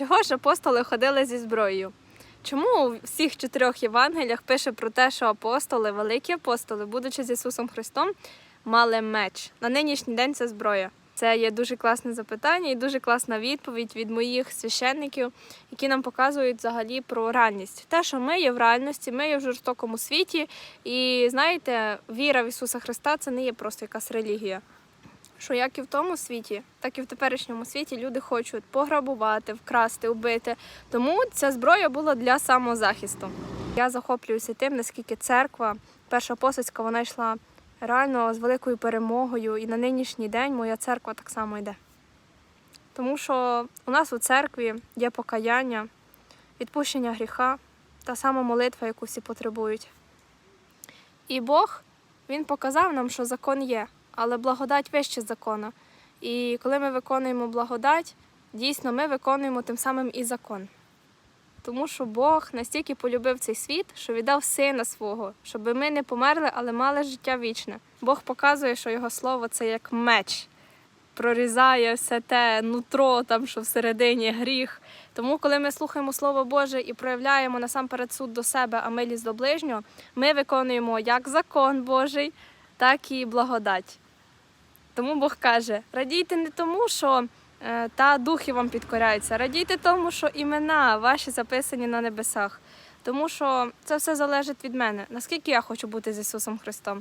Чого ж апостоли ходили зі зброєю? Чому у всіх чотирьох Євангеліях пише про те, що апостоли, великі апостоли, будучи з Ісусом Христом, мали меч? На нинішній день це зброя. Це є дуже класне запитання і дуже класна відповідь від моїх священників, які нам показують взагалі про реальність. Те, що ми є в реальності, ми є в жорстокому світі. І знаєте, віра в Ісуса Христа це не є просто якась релігія. Що як і в тому світі, так і в теперішньому світі люди хочуть пограбувати, вкрасти, убити. Тому ця зброя була для самозахисту. Я захоплююся тим, наскільки церква, перша посольська, вона йшла реально з великою перемогою, і на нинішній день моя церква так само йде. Тому що у нас у церкві є покаяння, відпущення гріха, та сама молитва, яку всі потребують. І Бог Він показав нам, що закон є, але благодать вище закона. І коли ми виконуємо благодать, дійсно ми виконуємо тим самим і закон. Тому що Бог настільки полюбив цей світ, що віддав сина свого, щоб ми не померли, але мали життя вічне. Бог показує, що його слово це як меч, прорізає все те нутро, там що всередині гріх. Тому, коли ми слухаємо Слово Боже і проявляємо насамперед суд до себе, а милість до ближнього, ми виконуємо як закон Божий, так і благодать. Тому Бог каже: радійте не тому, що е, та духи вам підкоряються, радійте тому, що імена ваші записані на небесах. Тому що це все залежить від мене. Наскільки я хочу бути з Ісусом Христом.